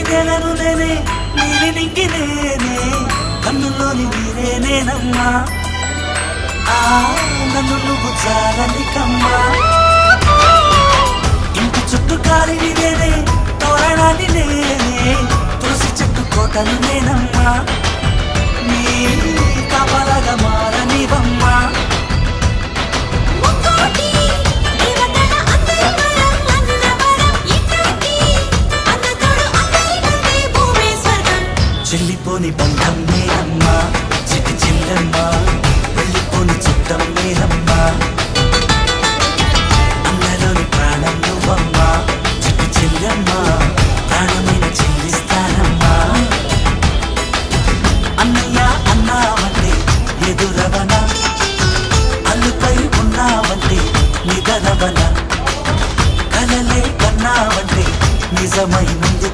నింగి నెలను నేనే నీలి నింగి నేనే కన్నుల్లోని నీరే నేనమ్మా ఆ నన్ను నువ్వు చాలని కమ్మా. ఇంటి చుట్టూ కాలిని నేనే తోరణాన్ని నేనే తులసి చెట్టు కోటను నేనమ్మా. చెల్లిపోని బంధం నేనమ్మా చిటి చిల్లమ్మ వెళ్ళిపోని చిత్తం నేనమ్మా అందరూ ప్రాణం నువ్వమ్మా చిట్టి చెల్లమ్మా ప్రాణమైన చెల్లిస్తానమ్మా. అన్నయ్య అన్నావంటే ఎదురవన అల్లుపై ఉన్నావంటే నిగరవన కలలే కన్నావంటే నిజమై ముందు